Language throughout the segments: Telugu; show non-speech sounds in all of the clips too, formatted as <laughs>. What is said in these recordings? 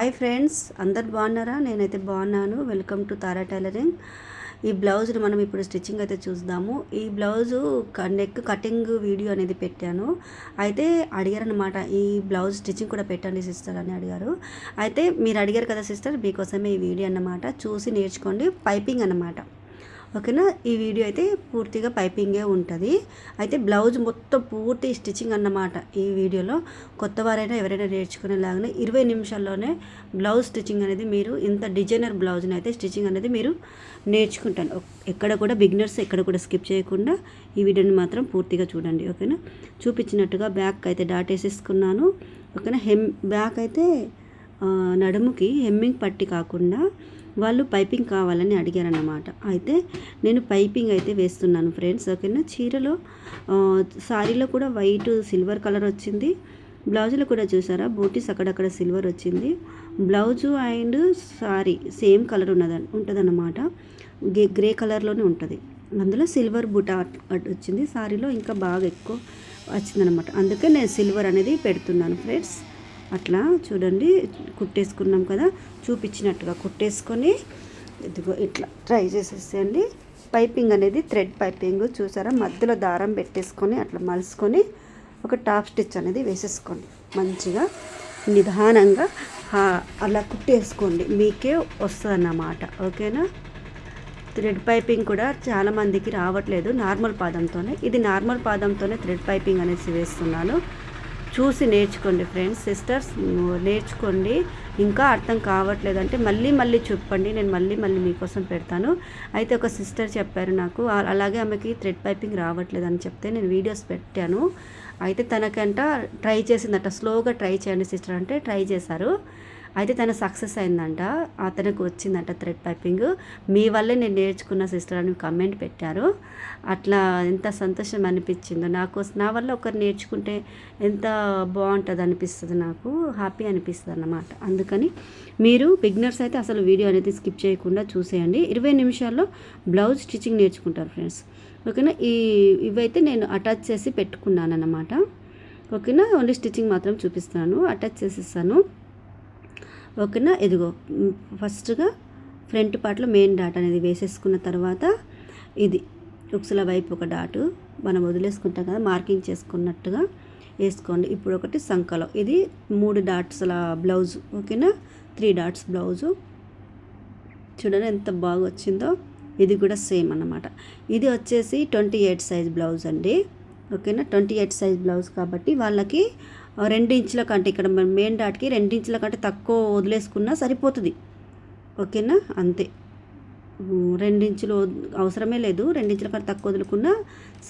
హాయ్ ఫ్రెండ్స్ అందరు బాగున్నారా? నేనైతే బాగున్నాను. వెల్కమ్ టు తారా టైలరింగ్ ఈ బ్లౌజ్ని మనం ఇప్పుడు స్టిచ్చింగ్ అయితే చూద్దాము. ఈ బ్లౌజు నెక్ కటింగ్ వీడియో అనేది పెట్టాను. అయితే అడిగారనమాట ఈ బ్లౌజ్ స్టిచ్చింగ్ కూడా పెట్టండి సిస్టర్ అని అడిగారు. అయితే మీరు అడిగారు కదా సిస్టర్ మీకోసమే ఈ వీడియో అన్నమాట. చూసి నేర్చుకోండి. పైపింగ్ అన్నమాట. ఓకేనా? ఈ వీడియో అయితే పూర్తిగా పైపింగే ఉంటుంది. అయితే బ్లౌజ్ మొత్తం పూర్తి స్టిచ్చింగ్ అన్నమాట ఈ వీడియోలో. కొత్త వారైనా ఎవరైనా నేర్చుకునేలాగానే ఇరవై నిమిషాల్లోనే బ్లౌజ్ స్టిచ్చింగ్ అనేది మీరు ఇంత డిజైనర్ బ్లౌజ్ని అయితే స్టిచ్చింగ్ అనేది మీరు నేర్చుకుంటాను ఎక్కడ కూడా బిగినర్స్ ఎక్కడ కూడా స్కిప్ చేయకుండా ఈ వీడియోని మాత్రం పూర్తిగా చూడండి. ఓకేనా? చూపించినట్టుగా బ్యాక్ అయితే డాట్ వేసేసుకున్నాను ఓకేనా? హెమ్ బ్యాక్ అయితే నడుముకి హెమ్మింగ్ పట్టి కాకుండా వాళ్ళు పైపింగ్ కావాలని అడిగారన్నమాట. అయితే నేను పైపింగ్ అయితే వేస్తున్నాను ఫ్రెండ్స్ ఓకేనా? చీరలో సారీలో కూడా వైట్ సిల్వర్ కలర్ వచ్చింది. బ్లౌజులో కూడా చూసారా? బూటీస్ అక్కడక్కడ సిల్వర్ వచ్చింది. Blouse and sari same colour ఉన్నద ఉంటుందన్నమాట. గ్రే కలర్లోనే ఉంటుంది. అందులో సిల్వర్ బుటా వచ్చింది. సారీలో ఇంకా బాగా ఎక్కువ వచ్చిందనమాట అందుకే నేను సిల్వర్ అనేది పెడుతున్నాను ఫ్రెండ్స్. అట్లా చూడండి కుట్టేసుకున్నాం కదా చూపించినట్టుగా కుట్టేసుకొని ఇదిగో ఇట్లా ట్రై చేసేసేయండి. పైపింగ్ అనేది థ్రెడ్ పైపింగ్ చూసారా? మధ్యలో దారం పెట్టేసుకొని అట్లా మలుసుకొని ఒక టాప్ స్టిచ్ అనేది వేసేసుకోండి. మంచిగా నిదానంగా అలా కుట్టేసుకోండి. మీకే వస్తుంది అన్నమాట. ఓకేనా? థ్రెడ్ పైపింగ్ కూడా చాలామందికి రావట్లేదు నార్మల్ పాదంతోనే. ఇది నార్మల్ పాదంతోనే థ్రెడ్ పైపింగ్ అనేసి వేస్తున్నాను. చూసి నేర్చుకోండి ఫ్రెండ్స్ సిస్టర్స్ నేర్చుకోండి. ఇంకా అర్థం కావట్లేదు అంటే మళ్ళీ మళ్ళీ చెప్పండి నేను మళ్ళీ మళ్ళీ మీకోసం పెడతాను. అయితే ఒక సిస్టర్ చెప్పారు నాకు అలాగే ఆమెకి థ్రెడ్ పైపింగ్ రావట్లేదు అని చెప్తే నేను వీడియోస్ పెట్టాను. అయితే తనకంట ట్రై చేసిందట స్లోగా ట్రై చేయండి సిస్టర్ అంటే ట్రై చేశారు. అయితే తను సక్సెస్ అయిందంట. అతనికి వచ్చిందంట థ్రెడ్ పైపింగ్. మీ వల్లే నేను నేర్చుకున్న సిస్టర్ అని కమెంట్ పెట్టారు. అట్లా ఎంత సంతోషం అనిపించిందో. నాకు నా వల్ల ఒకరు నేర్చుకుంటే ఎంత బాగుంటుంది అనిపిస్తుంది నాకు. హ్యాపీ అనిపిస్తుంది అన్నమాట. అందుకని మీరు బిగ్నర్స్ అయితే అసలు వీడియో అనేది స్కిప్ చేయకుండా చూసేయండి. ఇరవై నిమిషాల్లో బ్లౌజ్ స్టిచ్చింగ్ నేర్చుకుంటారు ఫ్రెండ్స్. ఓకేనా? ఈ ఇవైతే నేను అటాచ్ చేసి పెట్టుకున్నాను అన్నమాట ఓకేనా? ఓన్లీ స్టిచ్చింగ్ మాత్రం చూపిస్తాను. అటాచ్ చేసిస్తాను. ఓకేనా? ఇదిగో ఫస్ట్గా ఫ్రంట్ పార్ట్లో మెయిన్ డాట్ అనేది వేసేసుకున్న తర్వాత ఇది ఉక్సుల వైపు ఒక డాటు మనం వదిలేసుకుంటాం కదా మార్కింగ్ చేసుకున్నట్టుగా వేసుకోండి. ఇప్పుడు ఒకటి సంకలం. ఇది మూడు డాట్స్ల బ్లౌజ్ ఓకేనా? Three dots blouse. చూడండి ఎంత బాగా వచ్చిందో. ఇది కూడా సేమ్ అన్నమాట. ఇది వచ్చేసి ట్వంటీ ఎయిట్ సైజ్ బ్లౌజ్ అండి. ఓకేనా? ట్వంటీ ఎయిట్ సైజ్ బ్లౌజ్ కాబట్టి వాళ్ళకి రెండు ఇంచుల కంటే ఇక్కడ మెయిన్ డాట్కి రెండు ఇంచుల కంటే తక్కువ వదిలేసుకున్నా సరిపోతుంది. ఓకేనా? అంతే. రెండించులు అవసరమే లేదు. రెండించుల కంటే తక్కువ వదులుకున్నా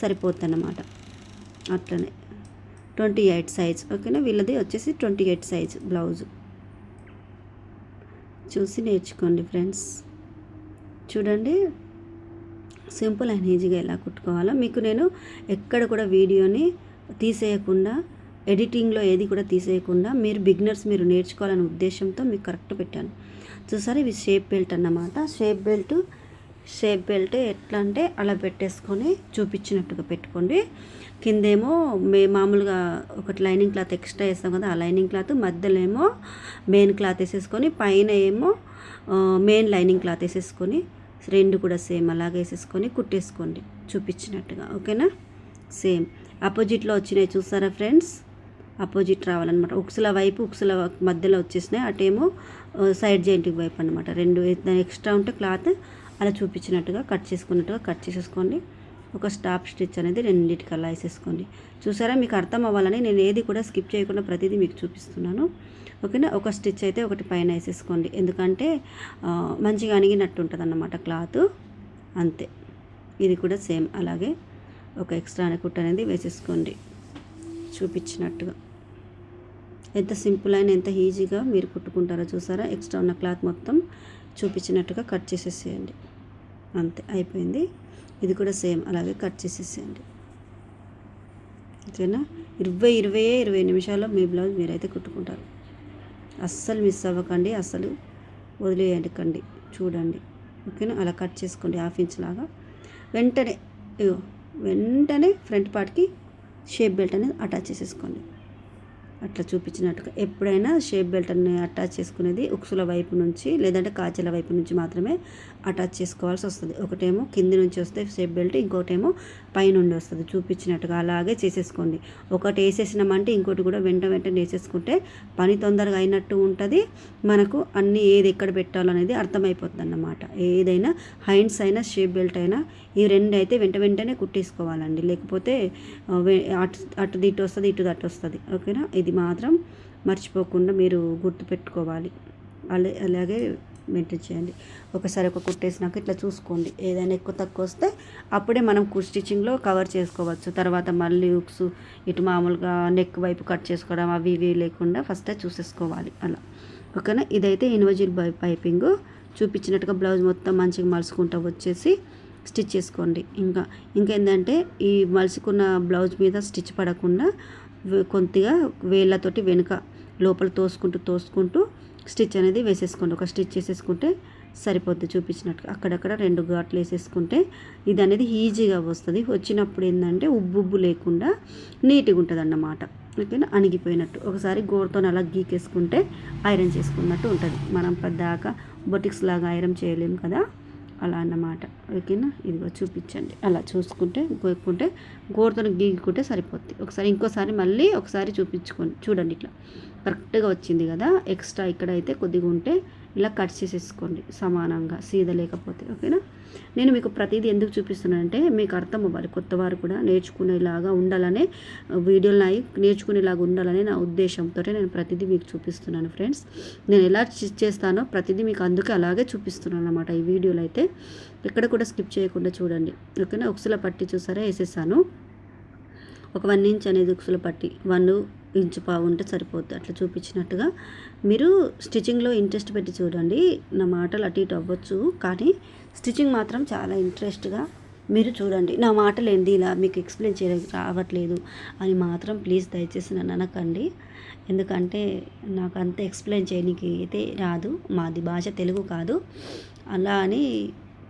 సరిపోతుంది అన్నమాట అట్లనే. ట్వంటీ ఎయిట్ సైజ్ ఓకేనా? వీళ్ళది వచ్చేసి ట్వంటీ ఎయిట్ సైజ్ బ్లౌజ్ చూసి నేర్చుకోండి ఫ్రెండ్స్. చూడండి. సింపుల్ అండ్ ఈజీగా ఎలా కుట్టుకోవాలో. మీకు నేను ఎక్కడ కూడా వీడియోని తీసేయకుండా ఎడిటింగ్లో ఏది కూడా తీసేయకుండా మీరు బిగినర్స్ మీరు నేర్చుకోవాలనే ఉద్దేశంతో మీకు కరెక్ట్ పెట్టాను. చూసారా ఇవి షేప్ బెల్ట్ అన్నమాట. షేప్ బెల్ట్ షేప్ బెల్ట్ ఎట్లా అంటే అలా పెట్టేసుకొని చూపించినట్టుగా పెట్టుకోండి. కిందేమో మే మామూలుగా ఒకటి లైనింగ్ క్లాత్ ఎక్స్ట్రా వేస్తాం కదా ఆ లైనింగ్ క్లాత్. మధ్యలో ఏమో మెయిన్ క్లాత్ వేసేసుకొని పైన ఏమో మెయిన్ లైనింగ్ క్లాత్ వేసేసుకొని రెండు కూడా సేమ్ అలాగే వేసేసుకొని కుట్టేసుకోండి చూపించినట్టుగా. ఓకేనా? సేమ్. అపోజిట్లో వచ్చినాయి చూసారా ఫ్రెండ్స్? అపోజిట్ రావాలన్నమాట. ఉక్సుల వైపు ఉక్సుల మధ్యలో వచ్చేసినాయి. అటేమో సైడ్ జాయింట్కి వైపు అనమాట రెండు ఎక్స్ట్రా ఉంటే క్లాత్ అలా చూపించినట్టుగా కట్ చేసుకున్నట్టుగా కట్ చేసేసుకోండి. ఒక స్టాప్ స్టిచ్ అనేది రెండింటికి అలా వేసేసుకోండి. చూసారా? మీకు అర్థం అవ్వాలని నేను ఏది కూడా స్కిప్ చేయకుండా ప్రతిదీ మీకు చూపిస్తున్నాను. ఓకేనా? ఒక స్టిచ్ అయితే ఒకటి పైన వేసేసుకోండి. ఎందుకంటే మంచిగా అణిగినట్టు ఉంటుంది అన్నమాట క్లాత్. అంతే. ఇది కూడా సేమ్. అలాగే ఒక ఎక్స్ట్రా కుట్ అనేది వేసేసుకోండి. చూపించినట్టుగా. ఎంత సింపుల్ అయిన ఎంత ఈజీగా మీరు కుట్టుకుంటారో చూసారా? ఎక్స్ట్రా ఉన్న క్లాత్ మొత్తం చూపించినట్టుగా కట్ చేసేసేయండి. అంతే అయిపోయింది. ఇది కూడా సేమ్ అలాగే కట్ చేసేసేయండి. ఓకేనా? ఇరవై ఇరవై ఇరవై నిమిషాల్లో మీ బ్లౌజ్ మీరైతే కుట్టుకుంటారు. అస్సలు మిస్ అవ్వకండి అస్సలు వదిలేయండి చూడండి. ఓకేనా? అలా కట్ చేసుకోండి హాఫ్ ఇంచ్ లాగా. వెంటనే వెంటనే ఫ్రంట్ పార్ట్కి షేప్ బెల్ట్ అనేది అటాచ్ చేసేసుకోండి. అట్లా చూపించినట్టుగా. ఎప్పుడైనా షేప్ బెల్ట్ని అటాచ్ చేసుకునేది ఉక్సుల వైపు నుంచి లేదంటే కాచెల వైపు నుంచి మాత్రమే. అటాచ్ చేసుకోవాల్సి వస్తుంది. ఒకటేమో కింది నుంచి వస్తే షేప్ బెల్ట్ ఇంకోటేమో పైనుండి వస్తుంది. చూపించినట్టుగా అలాగే చేసేసుకోండి. ఒకటి వేసేసినామంటే ఇంకోటి కూడా వెంట వెంటనే వేసేసుకుంటే పని తొందరగా అయినట్టు ఉంటుంది. మనకు అన్నీ ఏది ఎక్కడ పెట్టాలో అనేది అర్థమైపోతుంది అన్నమాట ఏదైనా హైండ్స్ అయినా షేప్ బెల్ట్ అయినా ఈ రెండు అయితే వెంట వెంటనే కుట్టేసుకోవాలండి. లేకపోతే అటు అటు ఇటు వస్తుంది ఇటు అటు వస్తుంది. ఓకేనా? ఇది మాత్రం మర్చిపోకుండా మీరు గుర్తుపెట్టుకోవాలి. అలా అలాగే మెయింటైన్ చేయండి. ఒకసారి ఒక కుట్టేసినాక ఇట్లా చూసుకోండి. ఏదైనా ఎక్కువ తక్కువ వస్తే అప్పుడే మనం స్టిచ్చింగ్లో కవర్ చేసుకోవచ్చు. తర్వాత మళ్ళీ ఉక్స్ ఇటు మామూలుగా నెక్ వైపు కట్ చేసుకోవడం అవి ఇవి లేకుండా ఫస్టే చూసేసుకోవాలి. అలా. ఓకేనా? ఇదైతే ఇన్వజిల్ పైపింగ్ చూపించినట్టుగా బ్లౌజ్ మొత్తం మంచిగా మలుసుకుంటూ వచ్చేసి స్టిచ్ చేసుకోండి. ఇంకా ఇంకేంటంటే ఈ మలుచుకున్న బ్లౌజ్ మీద స్టిచ్ పడకుండా కొద్దిగా వేళ్ళతోటి వెనుక లోపల తోసుకుంటూ తోసుకుంటూ స్టిచ్ అనేది వేసేసుకోండి. ఒక స్టిచ్ వేసేసుకుంటే సరిపోద్ది చూపించినట్టు అక్కడక్కడ రెండు ఘాట్లు వేసేసుకుంటే ఇది అనేది ఈజీగా వస్తుంది. వచ్చినప్పుడు ఏంటంటే ఉబ్బు ఉబ్బు లేకుండా నీట్గా ఉంటుంది అన్నమాట ఓకేనా? అణిగిపోయినట్టు. ఒకసారి గోడతో అలా గీకేసుకుంటే ఐరన్ చేసుకున్నట్టు ఉంటుంది. మనం పెద్దాక బొటిక్స్ లాగా ఐరన్ చేయలేము కదా? అలా అన్నమాట. ఓకేనా? ఇదిగో చూపించండి. అలా చూసుకుంటే గోక్కుంటే గోరుతో గీక్కుంటే సరిపోద్ది. ఒకసారి ఇంకోసారి మళ్ళీ ఒకసారి చూపించుకోండి చూడండి ఇట్లా. కరెక్ట్గా వచ్చింది కదా? ఎక్స్ట్రా ఇక్కడైతే కొద్దిగా ఉంటే ఇలా కట్ చేసేసుకోండి సమానంగా సీద లేకపోతే ఓకేనా? నేను మీకు ప్రతిదీ ఎందుకు చూపిస్తున్నానంటే మీకు అర్థం అవ్వాలి. కొత్త వారు కూడా నేర్చుకునేలాగా ఉండాలనే వీడియోలు అయి నేర్చుకునేలాగా ఉండాలనే నా ఉద్దేశంతో నేను ప్రతిదీ మీకు చూపిస్తున్నాను ఫ్రెండ్స్. నేను ఎలా చేస్తానో ప్రతిదీ మీకు అందుకే అలాగే చూపిస్తున్నాను అనమాట ఈ వీడియోలు అయితే. ఎక్కడ కూడా స్కిప్ చేయకుండా చూడండి ఓకేనా? ఉక్సుల పట్టి చూసారా? వేసేసాను. ఒక వన్ ఇంచ్ అనేది ఉక్సుల పట్టి వన్ ఇంచు పావు ఉంటే సరిపోద్ది. అట్లా చూపించినట్టుగా మీరు స్టిచ్చింగ్లో ఇంట్రెస్ట్ పెట్టి చూడండి. నా మాటలు అటు ఇటు అవ్వచ్చు కానీ స్టిచ్చింగ్ మాత్రం చాలా ఇంట్రెస్ట్గా మీరు చూడండి. నా మాటలు ఏంది ఇలా మీకు ఎక్స్ప్లెయిన్ చేయ రావట్లేదు అని మాత్రం ప్లీజ్ దయచేసి నన్ను అనకండి. ఎందుకంటే నాకు అంత ఎక్స్ప్లెయిన్ చేయడానికి అయితే రాదు. మాది భాష తెలుగు కాదు. అలా అని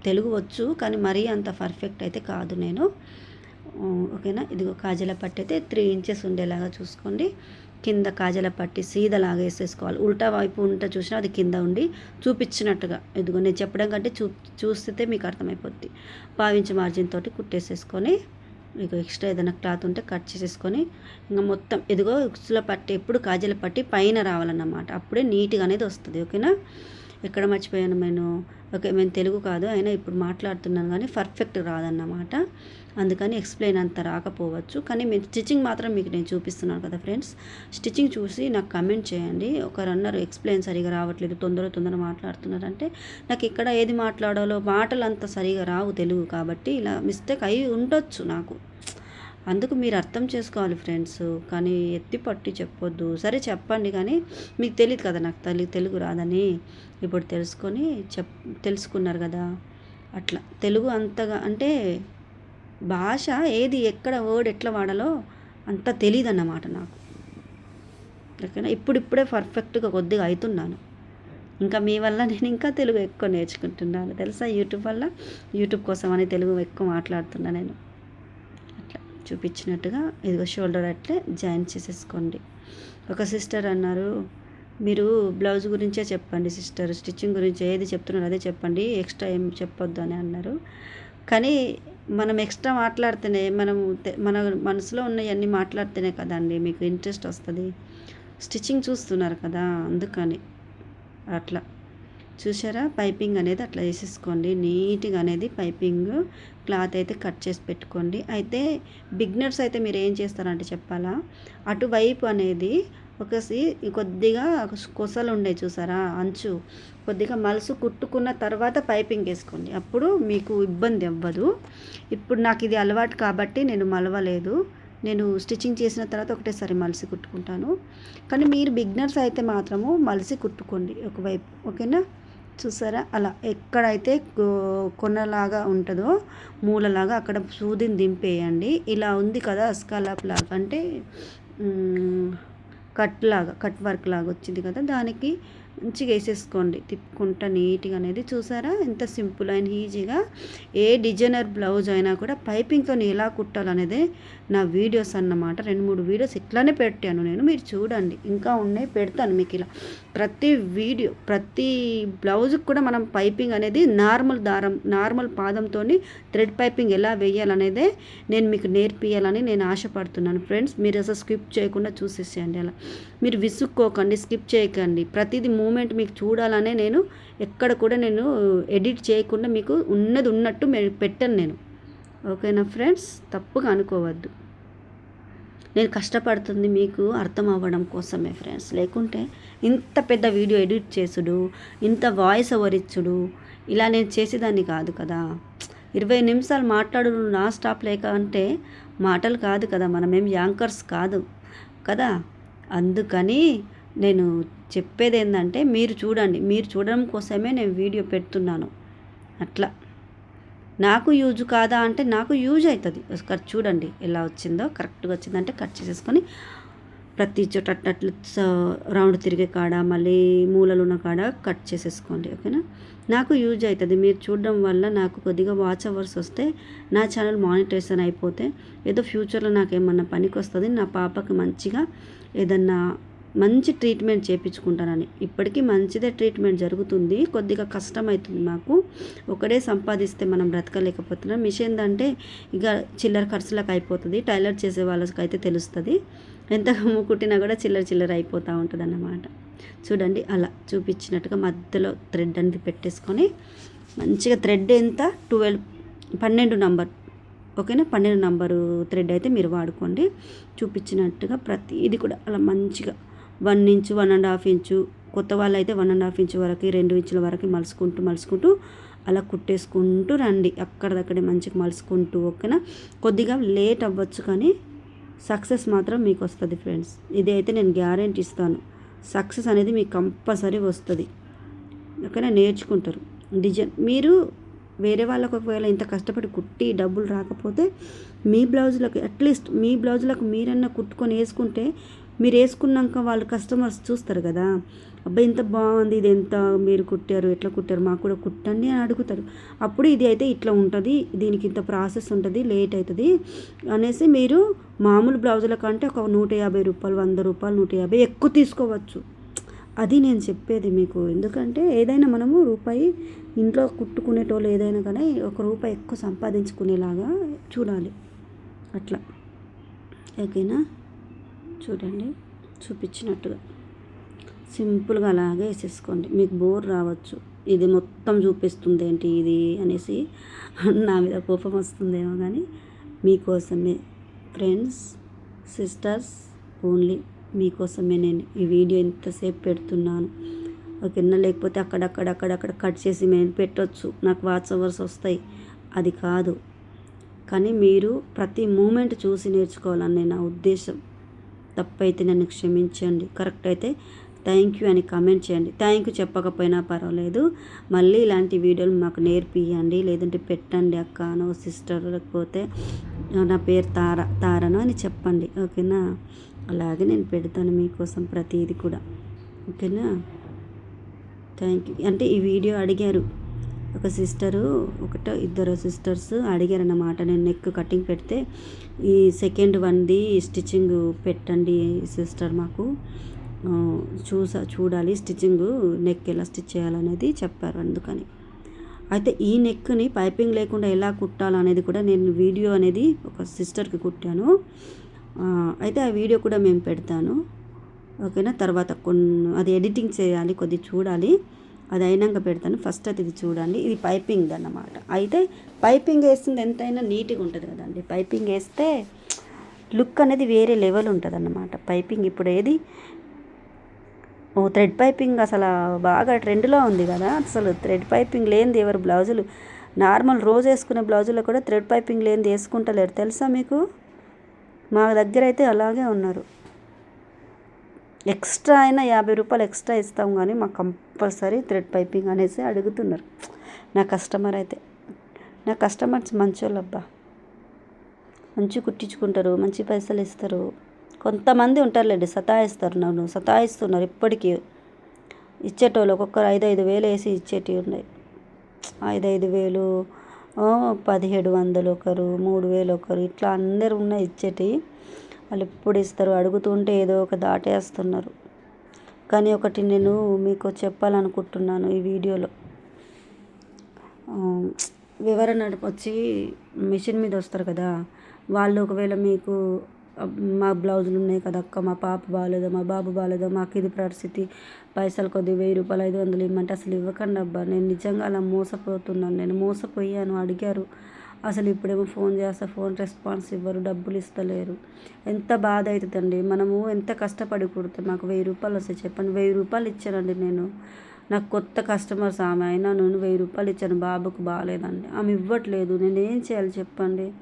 తెలుగు వచ్చు కానీ మరీ అంత పర్ఫెక్ట్ అయితే కాదు నేను. ఓకేనా? ఇదిగో కాజల పట్టి అయితే త్రీ ఇంచెస్ ఉండేలాగా చూసుకోండి. కింద కాజల పట్టి సీదలాగా వేసేసుకోవాలి. ఉల్టా వైపు ఉంట చూసినా అది కింద ఉండి చూపించినట్టుగా. ఇదిగో నేను చెప్పడం కంటే చూ చూస్తే మీకు అర్థమైపోద్ది. పావించి మార్జిన్ తోటి కుట్టేసేసుకొని మీకు ఎక్స్ట్రా ఏదైనా క్లాత్ ఉంటే కట్ చేసేసుకొని ఇంకా మొత్తం ఎదుగో ఉక్సుల పట్టి ఎప్పుడు కాజల పట్టి పైన రావాలన్నమాట. అప్పుడే నీట్గా అనేది వస్తుంది. ఓకేనా? ఎక్కడ మర్చిపోయాను నేను? ఓకే మేము తెలుగు కాదు అయినా ఇప్పుడు మాట్లాడుతున్నాను కానీ పర్ఫెక్ట్ రాదన్నమాట. అందుకని ఎక్స్ప్లెయిన్ అంత రాకపోవచ్చు. కానీ మీరు స్టిచ్చింగ్ మాత్రం మీకు నేను చూపిస్తున్నాను కదా ఫ్రెండ్స్. స్టిచ్చింగ్ చూసి నాకు కమెంట్ చేయండి. ఒకరు రన్నర్ ఎక్స్ప్లెయిన్ సరిగా రావట్లేదు తొందర తొందర మాట్లాడుతున్నారంటే. నాకు ఇక్కడ ఏది మాట్లాడాలో మాటలు అంత సరిగా రావు తెలుగు కాబట్టి ఇలా మిస్టేక్ అయి ఉండొచ్చు నాకు. అందుకు మీరు అర్థం చేసుకోవాలి ఫ్రెండ్స్. కానీ ఎత్తి పట్టి చెప్పొద్దు. సరే చెప్పండి కానీ మీకు తెలియదు కదా నాకు తల్లి తెలుగు రాదని. ఇప్పుడు తెలుసుకొని చెప్ తెలుసుకున్నారు కదా. అట్లా తెలుగు అంతగా అంటే భాష ఏది ఎక్కడ వర్డ్ ఎట్లా వాడాలో అంత తెలియదు అన్నమాట నాకు. ఓకేనా? ఇప్పుడిప్పుడే పర్ఫెక్ట్గా కొద్దిగా అవుతున్నాను ఇంకా మీ వల్ల నేను ఇంకా తెలుగు ఎక్కువ నేర్చుకుంటున్నాను. తెలుసా యూట్యూబ్ వల్ల? యూట్యూబ్ కోసం అని తెలుగు ఎక్కువ మాట్లాడుతున్నా నేను. చూపించినట్టుగా ఇదిగో షోల్డర్ అట్లే జాయిన్ చేసేసుకోండి. ఒక సిస్టర్ అన్నారు మీరు బ్లౌజ్ గురించే చెప్పండి సిస్టర్ స్టిచ్చింగ్ గురించి ఏది చెప్తున్నారు అదే చెప్పండి ఎక్స్ట్రా ఏం చెప్పొద్దు అని అన్నారు. కానీ మనం ఎక్స్ట్రా మాట్లాడితేనే మనం మన మనసులో ఉన్నవన్నీ మాట్లాడితేనే కదండి మీకు ఇంట్రెస్ట్ వస్తుంది. స్టిచ్చింగ్ చూస్తున్నారు కదా అందుకని అట్లా. చూసారా పైపింగ్ అనేది అట్లా వేసేసుకోండి. నీట్గా అనేది పైపింగ్ క్లాత్ అయితే కట్ చేసి పెట్టుకోండి. అయితే బిగ్నర్స్ అయితే మీరు ఏం చేస్తారంటే చెప్పాలా? అటువైపు అనేది ఒకసి కొద్దిగా కొసలు ఉండే చూసారా? అంచు. కొద్దిగా మలుసు కుట్టుకున్న తర్వాత పైపింగ్ వేసుకోండి. అప్పుడు మీకు ఇబ్బంది అవ్వదు. ఇప్పుడు నాకు ఇది అలవాటు కాబట్టి నేను మలవలేదు. నేను స్టిచ్చింగ్ చేసిన తర్వాత ఒకటేసారి మలిసి కుట్టుకుంటాను. కానీ మీరు బిగ్నర్స్ అయితే మాత్రము మలిసి కుట్టుకోండి ఒకవైపు. ఓకేనా? చూసారా? అలా ఎక్కడైతే కొనలాగా ఉంటుందో మూలలాగా అక్కడ సూదిని దింపేయండి. ఇలా ఉంది కదా అస్కాలాప్ లాగా. అంటే కట్ లాగా కట్ వర్క్ లాగా వచ్చింది కదా. దానికి మంచిగా వేసేసుకోండి. తిప్పుకుంటా నీట్గా అనేది చూసారా? ఎంత సింపుల్ అండ్ ఈజీగా. ఏ డిజైనర్ బ్లౌజ్ అయినా కూడా పైపింగ్తో ఎలా కుట్టాలనేదే నా వీడియోస్ అన్నమాట. రెండు మూడు వీడియోస్ ఇట్లానే పెట్టాను నేను. మీరు చూడండి. ఇంకా ఉన్నాయి పెడతాను మీకు ఇలా. ప్రతి వీడియో ప్రతి బ్లౌజ్కి కూడా మనం పైపింగ్ అనేది నార్మల్ దారం నార్మల్ పాదంతో థ్రెడ్ పైపింగ్ ఎలా వేయాలనేదే నేను మీకు నేర్పియాలని నేను ఆశపడుతున్నాను. ఫ్రెండ్స్ మీరు అసలు స్కిప్ చేయకుండా చూసేసేయండి అలా. మీరు విసుక్కోకండి స్కిప్ చేయకండి. ప్రతిదీ మూమెంట్ మీకు చూడాలనే నేను ఎక్కడ కూడా నేను ఎడిట్ చేయకుండా మీకు ఉన్నది ఉన్నట్టు పెట్టాను నేను. ఓకేనా ఫ్రెండ్స్? తప్పుగా అనుకోవద్దు. నేను కష్టపడుతుంది మీకు అర్థం అవ్వడం కోసమే ఫ్రెండ్స్. లేకుంటే ఇంత పెద్ద వీడియో ఎడిట్ చేసుడు ఇంత వాయిస్ ఓవర్ ఇచ్చుడు ఇలా నేను చేసేదాన్ని కాదు కదా. ఇరవై నిమిషాలు మాట్లాడు నా స్టాప్ లేక అంటే మాటలు కాదు కదా మనమేం యాంకర్స్ కాదు కదా. అందుకని నేను చెప్పేది ఏంటంటే మీరు చూడండి మీరు చూడడం కోసమే నేను వీడియో పెడుతున్నాను. అట్లా. నాకు యూజ్ కాదా అంటే నాకు యూజ్ అవుతుంది ఒకసారి చూడండి ఎలా వచ్చిందో కరెక్ట్గా వచ్చిందంటే కట్ చేసేసుకొని ప్రతి చోట అట్లట్లు రౌండ్ తిరిగే కాడ మళ్ళీ మూలలు ఉన్న కాడ కట్ చేసేసుకోండి ఓకేనా? నాకు యూజ్ అవుతుంది మీరు చూడడం వల్ల నాకు కొద్దిగా వాచ్ అవర్స్ వస్తే నా ఛానల్ మానిటైజేషన్ అయిపోతే ఏదో ఫ్యూచర్లో నాకు ఏమన్నా పనికి వస్తుంది నా పాపకి మంచిగా ఏదన్నా మంచి ట్రీట్మెంట్ చేయించుకుంటానని ఇప్పటికీ మంచిదే ట్రీట్మెంట్ జరుగుతుంది. కొద్దిగా కష్టం అవుతుంది మాకు. ఒకడే సంపాదిస్తే మనం బ్రతకలేకపోతున్నాం. మిషన్ అంటే ఇక చిల్లర ఖర్చులకు అయిపోతుంది. టైలర్ చేసే వాళ్ళకి అయితే తెలుస్తుంది. ఎంత కుట్టినా కూడా చిల్లర చిల్లర అయిపోతూ ఉంటుంది అన్నమాట చూడండి అలా చూపించినట్టుగా మధ్యలో థ్రెడ్ అనేది పెట్టేసుకొని మంచిగా థ్రెడ్ ఎంత? ట్వెల్వ్ పన్నెండు నంబర్. ఓకేనా? పన్నెండు నంబరు థ్రెడ్ అయితే మీరు వాడుకోండి. చూపించినట్టుగా ప్రతి ఇది కూడా అలా మంచిగా one inch one and half inch కొత్త వాళ్ళు అయితే వన్ అండ్ హాఫ్ ఇంచు వరకు రెండు ఇంచుల వరకు మలుసుకుంటూ మలుసుకుంటూ అలా కుట్టేసుకుంటూ రండి. అక్కడదక్కడే మంచిగా మలుసుకుంటూ ఓకేనా? కొద్దిగా లేట్ అవ్వచ్చు కానీ సక్సెస్ మాత్రం మీకు వస్తుంది ఫ్రెండ్స్. ఇది అయితే నేను గ్యారెంటీ ఇస్తాను. సక్సెస్ అనేది మీకు కంపల్సరీ వస్తుంది. ఓకేనా? నేర్చుకుంటారు. డిజైన్ మీరు వేరే వాళ్ళకు ఒకవేళ ఇంత కష్టపడి కుట్టి డబ్బులు రాకపోతే మీ బ్లౌజులకు అట్లీస్ట్ మీ బ్లౌజులకు మీరన్నా కుట్టుకొని వేసుకుంటే మీరు వేసుకున్నాక వాళ్ళు కస్టమర్స్ చూస్తారు కదా. అబ్బాయి ఇంత బాగుంది ఇది ఎంత మీరు కుట్టారు ఎట్లా కుట్టారు మాకు కూడా కుట్టండి అని అడుగుతారు. అప్పుడు ఇది అయితే ఇట్లా ఉంటుంది దీనికి ఇంత ప్రాసెస్ ఉంటుంది లేట్ అవుతుంది అనేసి మీరు మామూలు బ్లౌజుల కంటే ఒక నూట యాభై రూపాయలు వంద రూపాయలు నూట యాభై ఎక్కువ తీసుకోవచ్చు. అది నేను చెప్పేది మీకు. ఎందుకంటే ఏదైనా మనము రూపాయి ఇంట్లో కుట్టుకునేటోళ్ళు ఏదైనా కానీ ఒక రూపాయి ఎక్కువ సంపాదించుకునేలాగా చూడాలి. అట్లా. ఓకేనా? చూడండి. చూపించినట్టుగా. సింపుల్గా అలాగే వేసేసుకోండి. మీకు బోర్ రావచ్చు. ఇది మొత్తం చూపిస్తుంది ఏంటి ఇది అనేసి <laughs> నా మీద కోపం వస్తుందేమో కానీ మీకోసమే. ఫ్రెండ్స్ సిస్టర్స్ ఓన్లీ మీకోసమే నేను ఈ వీడియో ఇంతసేపు పెడుతున్నాను. ఓకేనా? లేకపోతే అక్కడక్కడ అక్కడక్కడ కట్ చేసి నేను పెట్టవచ్చు నాకు వాట్సవర్స్ వస్తాయి. అది కాదు. కానీ మీరు ప్రతి మూమెంట్ చూసి నేర్చుకోవాలని నా ఉద్దేశం. తప్పైతే నన్ను క్షమించండి. కరెక్ట్ అయితే థ్యాంక్ యూ అని కమెంట్ చేయండి. థ్యాంక్ యూ చెప్పకపోయినా పర్వాలేదు. మళ్ళీ ఇలాంటి వీడియోలు మాకు నేర్పియండి. లేదంటే పెట్టండి అక్కనో సిస్టర్ లేకపోతే నా పేరు తార తారను అని చెప్పండి. ఓకేనా? అలాగే నేను పెడతాను మీకోసం ప్రతిదీ కూడా. ఓకేనా? Thank you. అంటే ఈ వీడియో అడిగారు. ఒక సిస్టరు ఒకటో ఇద్దరు సిస్టర్స్ అడిగారు అన్నమాట నేను నెక్ కటింగ్ పెడితే ఈ సెకండ్ వన్ది స్టిచ్చింగ్ పెట్టండి సిస్టర్ మాకు. చూసా చూడాలి స్టిచ్చింగ్ నెక్ ఎలా స్టిచ్ చేయాలనేది చెప్పారు అందుకని. అయితే ఈ నెక్ని పైపింగ్ లేకుండా ఎలా కుట్టాలనేది కూడా నేను వీడియో అనేది ఒక సిస్టర్కి కుట్టాను. అయితే ఆ వీడియో కూడా మేము పెడతాను. ఓకేనా? తర్వాత కొన్ని అది ఎడిటింగ్ చేయాలి కొద్ది చూడాలి. అది అయినాక పెడతాను. ఫస్ట్ అయితే ఇది చూడండి. ఇది పైపింగ్ అన్నమాట. అయితే పైపింగ్ వేస్తుంది ఎంతైనా నీట్గా ఉంటుంది కదండి. పైపింగ్ వేస్తే లుక్ అనేది వేరే లెవెల్ ఉంటుంది అన్నమాట. పైపింగ్ ఇప్పుడు ఏది? ఓ థ్రెడ్ పైపింగ్ అసలు బాగా ట్రెండ్లో ఉంది కదా. అసలు థ్రెడ్ పైపింగ్ లేనిది ఎవరు బ్లౌజులు నార్మల్ రోజు వేసుకునే బ్లౌజులో కూడా థ్రెడ్ పైపింగ్ లేనిది వేసుకుంటలేరు. తెలుసా మీకు? మా దగ్గర అయితే అలాగే ఉన్నారు. ఎక్స్ట్రా అయినా యాభై రూపాయలు ఎక్స్ట్రా ఇస్తాం కానీ మాకు కంపల్సరీ థ్రెడ్ పైపింగ్ అనేసి అడుగుతున్నారు. నా కస్టమర్ అయితే. నా కస్టమర్స్ మంచి అబ్బా మంచి కుట్టించుకుంటారు మంచి పైసలు ఇస్తారు. కొంతమంది ఉంటారులేండి సతాయిస్తారు నన్ను సతాయిస్తున్నారు ఇప్పటికీ. ఇచ్చేటోళ్ళు ఒక్కొక్కరు ఐదు ఐదు వేలు వేసి ఇచ్చేటివి ఉన్నాయి. ఐదు ఐదు వేలు పదిహేడు వందలు ఒకరు మూడు వేలు ఒకరు ఇట్లా అందరు ఉన్నాయి ఇచ్చేటివి వాళ్ళు ఎప్పుడు ఇస్తారు? అడుగుతుంటే ఏదో ఒక దాటేస్తున్నారు. కానీ ఒకటి నేను మీకు చెప్పాలనుకుంటున్నాను ఈ వీడియోలో. వివరణ వచ్చి మిషన్ మీద వస్తారు కదా? వాళ్ళు ఒకవేళ మీకు మా బ్లౌజులు ఉన్నాయి కదా అక్క మా పాప బాగాలేదు మా బాబు బాగాలేదు మాకు ఇది పరిస్థితి పైసలు కొద్ది వెయ్యి రూపాయలు ఐదు వందలు ఇవ్వమంటే అసలు ఇవ్వకండి అబ్బా. నేను నిజంగా అలా మోసపోతున్నాను. నేను మోసపోయాను అడిగారు. అసలు ఇప్పుడేమో ఫోన్ చేస్తా ఫోన్ రెస్పాన్స్ ఇవ్వరు డబ్బులు ఇస్తలేరు. ఎంత బాధ అవుతుందండి మనము ఎంత కష్టపడి కుడితే మాకు వెయ్యి రూపాయలు వస్తాయి చెప్పండి. వెయ్యి రూపాయలు ఇచ్చానండి నేను. నాకు కొత్త కస్టమర్స్ ఆమె అయినా నేను వెయ్యి రూపాయలు ఇచ్చాను. బాబుకు బాగాలేదండి. ఆమె ఇవ్వట్లేదు. నేను ఏం చేయాలి చెప్పండి?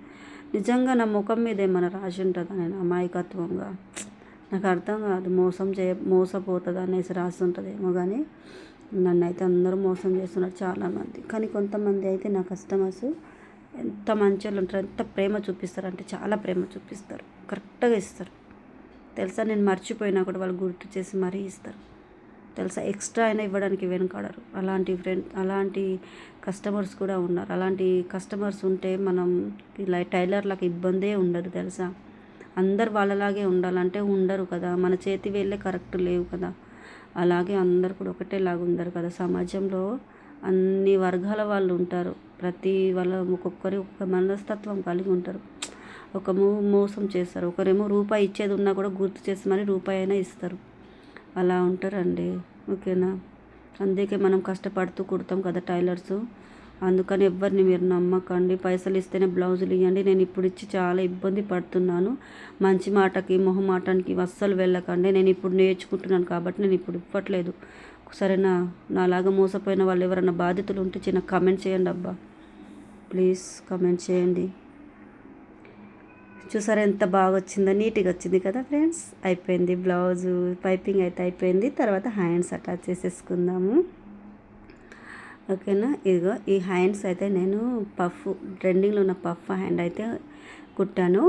నిజంగా నా ముఖం మీద ఏమైనా రాసి ఉంటుందా? నేను అమాయకత్వంగా. నాకు అర్థం కాదు. మోసం చే మోసపోతుంది అనేసి రాసి కానీ నన్ను అయితే అందరూ మోసం చేస్తున్నారు చాలామంది. కానీ కొంతమంది అయితే నా కస్టమర్స్ ఎంత మంచి వాళ్ళు ఉంటారు ఎంత ప్రేమ చూపిస్తారు అంటే చాలా ప్రేమ చూపిస్తారు. కరెక్ట్గా ఇస్తారు. తెలుసా? నేను మర్చిపోయినా కూడా వాళ్ళు గుర్తు చేసి మరీ ఇస్తారు. తెలుసా? ఎక్స్ట్రా అయినా ఇవ్వడానికి వెనుకాడరు. అలాంటి ఫ్రెండ్ అలాంటి కస్టమర్స్ కూడా ఉన్నారు. అలాంటి కస్టమర్స్ ఉంటే మనం ఇలా టైలర్లకు ఇబ్బందే ఉండదు. తెలుసా? అందరు వాళ్ళలాగే ఉండాలంటే ఉండరు కదా. మన చేతి వేళ్ళే కరెక్ట్ లేవు కదా. అలాగే అందరు కూడా ఒకటేలాగా ఉండరు కదా. సమాజంలో అన్ని వర్గాల వాళ్ళు ఉంటారు. ప్రతి వాళ్ళ ఒక్కొక్కరి ఒక్కొక్క మనస్తత్వం కలిగి ఉంటారు. ఒక మోసం చేస్తారు. ఒకరేమో రూపాయి ఇచ్చేది ఉన్నా కూడా గుర్తు చేసి మరి రూపాయి అయినా ఇస్తారు. అలా ఉంటారండి. ఓకేనా? అందుకే మనం కష్టపడుతూ కుడతాం కదా టైలర్స్. అందుకని ఎవరిని మీరు నమ్మకండి. పైసలు ఇస్తేనే బ్లౌజులు ఇవ్వండి నేను ఇప్పుడు ఇచ్చి చాలా ఇబ్బంది పడుతున్నాను. మంచి మాటకి మొహమాటానికి అస్సలు వెళ్ళకండి. నేను ఇప్పుడు నేర్చుకుంటున్నాను కాబట్టి నేను ఇప్పుడు ఇవ్వట్లేదు. సరేనా? నాలాగా మోసపోయిన వాళ్ళు ఎవరైనా బాధితులు ఉంటే చిన్న కమెంట్ చేయండి అబ్బా. ప్లీజ్ కమెంట్ చేయండి. చూసారా ఎంత బాగా వచ్చిందో నీట్గా వచ్చింది కదా ఫ్రెండ్స్? అయిపోయింది బ్లౌజు. పైపింగ్ అయితే అయిపోయింది. తర్వాత హ్యాండ్స్ అటాచ్ చేసేసుకుందాము. ఓకేనా? ఇదిగో ఈ హ్యాండ్స్ అయితే నేను పఫ్ ట్రెండింగ్లో ఉన్న పఫ్ హ్యాండ్ అయితే కుట్టాను.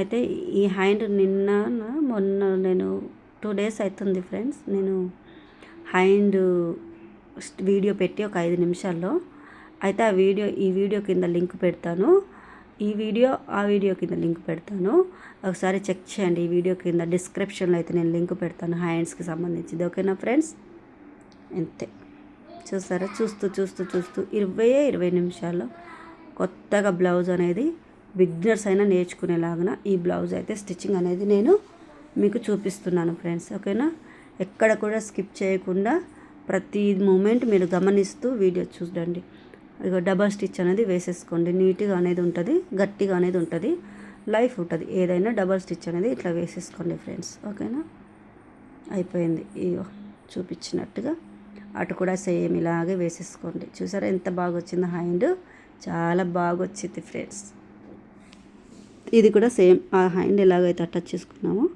అయితే ఈ హ్యాండ్ నిన్న మొన్న నేను టూ డేస్ అవుతుంది ఫ్రెండ్స్. నేను హ్యాండ్ వీడియో పెట్టి ఒక ఐదు నిమిషాల్లో. అయితే ఆ వీడియో ఈ వీడియో కింద లింక్ పెడతాను. ఈ వీడియో ఆ వీడియో కింద లింక్ పెడతాను. ఒకసారి చెక్ చేయండి ఈ వీడియో కింద డిస్క్రిప్షన్లో అయితే నేను లింక్ పెడతాను హ్యాండ్స్కి సంబంధించింది. ఓకేనా ఫ్రెండ్స్? అంతే. చూస్తారా చూస్తూ చూస్తూ చూస్తూ ఇరవై ఇరవై నిమిషాల్లో కొత్తగా బ్లౌజ్ అనేది బిగ్నర్స్ అయినా నేర్చుకునేలాగా ఈ బ్లౌజ్ అయితే స్టిచ్చింగ్ అనేది నేను మీకు చూపిస్తున్నాను ఫ్రెండ్స్ ఓకేనా? ఎక్కడ కూడా స్కిప్ చేయకుండా ప్రతి మూమెంట్ మీరు గమనిస్తూ వీడియో చూడండి. ఇక డబల్ స్టిచ్ అనేది వేసేసుకోండి. నీట్గా అనేది ఉంటుంది గట్టిగా అనేది ఉంటుంది లైఫ్ ఉంటుంది. ఏదైనా డబల్ స్టిచ్ అనేది ఇట్లా వేసేసుకోండి ఫ్రెండ్స్ ఓకేనా? అయిపోయింది. ఇగో చూపించినట్టుగా అటు కూడా సేమ్ ఇలాగే వేసేసుకోండి. చూసారా ఎంత బాగా వచ్చిందో హ్యాండ్? చాలా బాగా వచ్చింది ఫ్రెండ్స్. ఇది కూడా సేమ్ ఆ హ్యాండ్ ఎలాగైతే అటాచ్ చేసుకున్నామో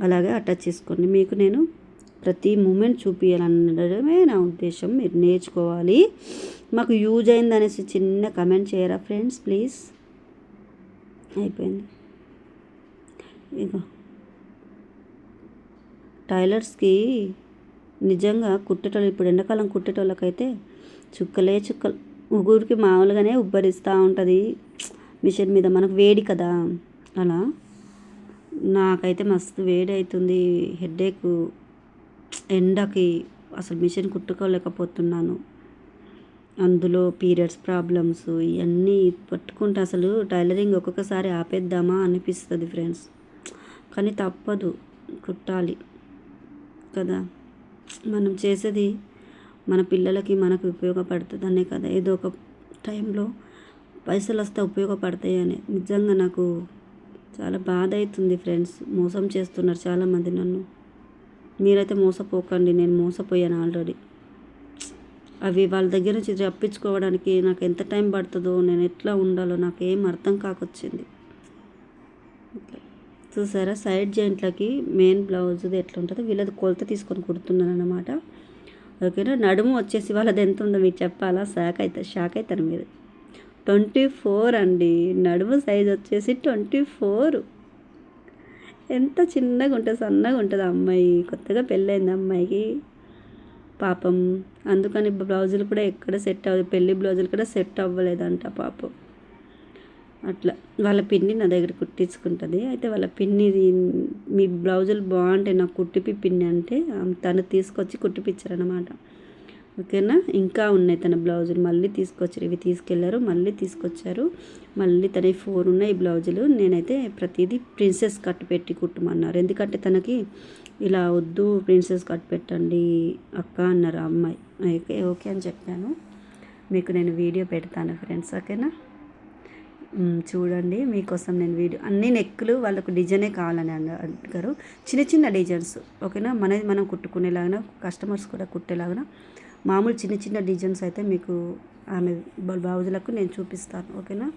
అలాగే అటాచ్ చేసుకోండి. మీకు నేను ప్రతి మూమెంట్ చూపించాలనడమే నా ఉద్దేశం. మీరు నేర్చుకోవాలి. మాకు యూజ్ అయింది అనేసి చిన్న కమెంట్ చేయరా ఫ్రెండ్స్ ప్లీజ్? అయిపోయింది. ఇగో టైలర్స్కి నిజంగా కుట్టేటోళ్ళు ఇప్పుడు ఎండాకాలం కుట్టేటోళ్ళకైతే చుక్కలే చుక్కలు. ఊరికి మామూలుగానే ఉబ్బరిస్తూ ఉంటుంది. మిషన్ మీద మనకు వేడి కదా. అలా? నాకైతే మస్తు వేడి అవుతుంది హెడ్ఏక్ ఎండకి అసలు మిషన్ కుట్టుకోలేకపోతున్నాను. అందులో పీరియడ్స్ ప్రాబ్లమ్స్ ఇవన్నీ పట్టుకుంటే అసలు టైలరింగ్ ఒక్కొక్కసారి ఆపేద్దామా అనిపిస్తుంది ఫ్రెండ్స్. కానీ తప్పదు. కుట్టాలి కదా. మనం చేసేది మన పిల్లలకి మనకు ఉపయోగపడుతుంది అనే కదా. ఏదో ఒక టైంలో పైసలు వస్తే ఉపయోగపడతాయి అని నిజంగా నాకు చాలా బాధ అవుతుంది ఫ్రెండ్స్. మోసం చేస్తున్నారు చాలామంది నన్ను. మీరైతే మోసపోకండి నేను మోసపోయాను ఆల్రెడీ. అవి వాళ్ళ దగ్గర నుంచి రప్పించుకోవడానికి నాకు ఎంత టైం పడుతుందో నేను ఎట్లా ఉండాలో నాకు ఏం అర్థం కాకొచ్చింది. చూసారా? సైడ్ జాయింట్లకి మెయిన్ బ్లౌజ్ ఎట్లా ఉంటుందో వీళ్ళది కొలత తీసుకొని కుడుతున్నాను అనమాట ఓకేనా? నడుము వచ్చేసి వాళ్ళది ఎంత ఉందో మీకు చెప్పాలా? షాక్ అవుతుంది షాక్ అవుతారు మీరు. ట్వంటీ ఫోర్ అండి. నడుము సైజ్ వచ్చేసి ట్వంటీ ఫోర్. ఎంత చిన్నగా ఉంటుంది సన్నగా ఉంటుంది అమ్మాయి. కొత్తగా పెళ్ళైంది అమ్మాయికి. పాపం. అందుకని బ్లౌజులు కూడా ఎక్కడ సెట్ అవ్వదు పెళ్ళి బ్లౌజులు కూడా సెట్ అవ్వలేదంట పాపం. అట్లా వాళ్ళ పిన్ని నా దగ్గర కుట్టించుకుంటుంది. అయితే వాళ్ళ పిన్ని మీ బ్లౌజులు బాగుంటాయి నాకు కుట్టిపి పిన్ని అంటే తను తీసుకొచ్చి కుట్టిపించారనమాట ఓకేనా? ఇంకా ఉన్నాయి తన బ్లౌజులు. మళ్ళీ తీసుకొచ్చారు. ఇవి తీసుకెళ్ళారు. మళ్ళీ తీసుకొచ్చారు. మళ్ళీ తన ఫోర్ ఉన్నాయి బ్లౌజులు. నేనైతే ప్రతిదీ ప్రిన్సెస్ కట్ పెట్టి కుట్టమన్నారు. ఎందుకంటే తనకి ఇలా వద్దు ప్రిన్సెస్ కట్ పెట్టండి అక్క అన్నారు అమ్మాయి. ఓకే ఓకే అని చెప్పాను. మీకు నేను వీడియో పెడతాను ఫ్రెండ్స్. ఓకేనా? చూడండి మీకోసం నేను వీడియో అన్ని నెక్కులు వాళ్ళకు డిజైనే కావాలని అడిగారు. చిన్న చిన్న డిజైన్స్ ఓకేనా? మనది మనం కుట్టుకునేలాగా కస్టమర్స్ కూడా కుట్టేలాగా మామూలు చిన్న చిన్న డిజైన్స్ అయితే మీకు ఆమె బ్లౌజులకు నేను చూపిస్తాను ఓకేనా?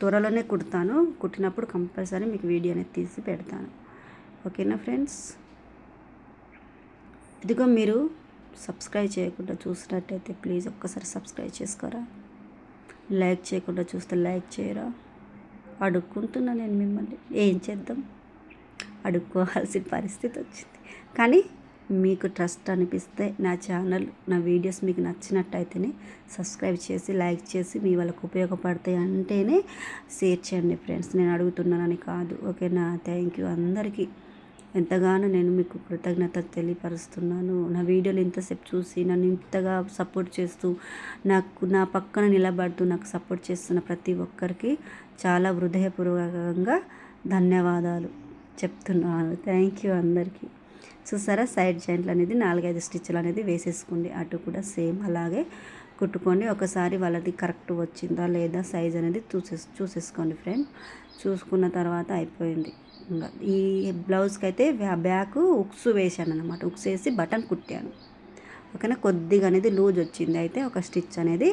త్వరలోనే కుడతాను. కుట్టినప్పుడు కంపల్సరీ మీకు వీడియో అనేది తీసి పెడతాను ఓకేనా ఫ్రెండ్స్? ఇదిగో మీరు సబ్స్క్రైబ్ చేయకుండా చూసినట్టయితే ప్లీజ్ ఒక్కసారి సబ్స్క్రైబ్ చేసుకోరా? లైక్ చేయకుండా చూస్తే లైక్ చేయరా? అడుక్కుంటున్నా నేను మిమ్మల్ని. ఏం చేద్దాం? అడుక్కోవాల్సిన పరిస్థితి వచ్చింది. కానీ మీకు ట్రస్ట్ అనిపిస్తే నా ఛానల్ నా వీడియోస్ మీకు నచ్చినట్టయితేనే సబ్స్క్రైబ్ చేసి లైక్ చేసి మీ వాళ్ళకు ఉపయోగపడతాయి అంటేనే షేర్ చేయండి ఫ్రెండ్స్. నేను అడుగుతున్నానని కాదు. ఓకేనా? థ్యాంక్ యూ అందరికీ. ఎంతగానో నేను మీకు కృతజ్ఞత తెలియపరుస్తున్నాను. నా వీడియోలు ఇంతసేపు చూసి నన్ను ఇంతగా సపోర్ట్ చేస్తూ నాకు నా పక్కన నిలబడుతూ నాకు సపోర్ట్ చేస్తున్న ప్రతి ఒక్కరికి చాలా హృదయపూర్వకంగా ధన్యవాదాలు చెప్తున్నాను. థ్యాంక్ యూ అందరికీ. చూసారా? సైడ్ జాయింట్లు అనేది నాలుగైదు స్టిచ్లు అనేది వేసేసుకోండి. అటు కూడా సేమ్ అలాగే కుట్టుకోండి. ఒకసారి వాళ్ళది కరెక్ట్ వచ్చిందా లేదా సైజ్ అనేది చూసే చూసేసుకోండి ఫ్రెండ్. చూసుకున్న తర్వాత అయిపోయింది. ఈ బ్లౌజ్కి అయితే బ్యాక్ ఉక్స్ వేసాను అనమాట ఉక్స్ వేసి బటన్ కుట్టాను. ఓకేనా కొద్దిగా అనేది లూజ్ వచ్చింది. అయితే ఒక స్టిచ్ అనేది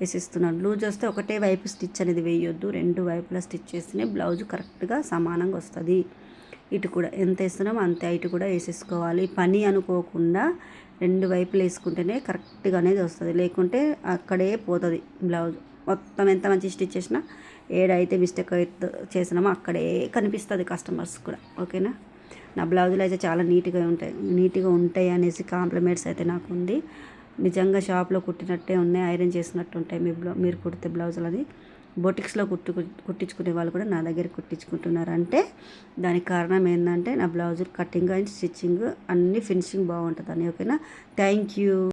వేసిస్తున్నాను. లూజ్ వస్తే ఒకటే వైపు స్టిచ్ అనేది వేయొద్దు. రెండు వైపులా స్టిచ్ చేస్తేనే బ్లౌజ్ కరెక్ట్గా సమానంగా వస్తుంది. ఇటు కూడా ఎంత వేస్తున్నామో అంతే. ఇటు కూడా వేసేసుకోవాలి. పని అనుకోకుండా రెండు వైపులు వేసుకుంటేనే కరెక్ట్గా అనేది వస్తుంది. లేకుంటే అక్కడే పోతుంది బ్లౌజ్. మొత్తం ఎంత మంచి స్టిచ్ చేసినా ఏడైతే మిస్టేక్ అయితే చేసినామో అక్కడే కనిపిస్తుంది కస్టమర్స్ కూడా. ఓకేనా? నా బ్లౌజులు అయితే చాలా నీట్గా ఉంటాయి. నీట్గా ఉంటాయి అనేసి కాంప్లిమెంట్స్ అయితే నాకు ఉంది. నిజంగా షాప్లో కుట్టినట్టే ఉన్నాయి ఐరన్ చేసినట్టు ఉంటాయి మీ బ్లౌ మీరు కుడితే బ్లౌజులు అది. బొటిక్స్లో కుట్టు కుట్టించుకునే వాళ్ళు కూడా నా దగ్గర కుట్టించుకుంటున్నారు. అంటే దానికి కారణం ఏంటంటే నా బ్లౌజు కటింగ్ అండ్ స్టిచ్చింగ్ అన్ని ఫినిషింగ్ బాగుంటుందని. ఓకేనా? Thank you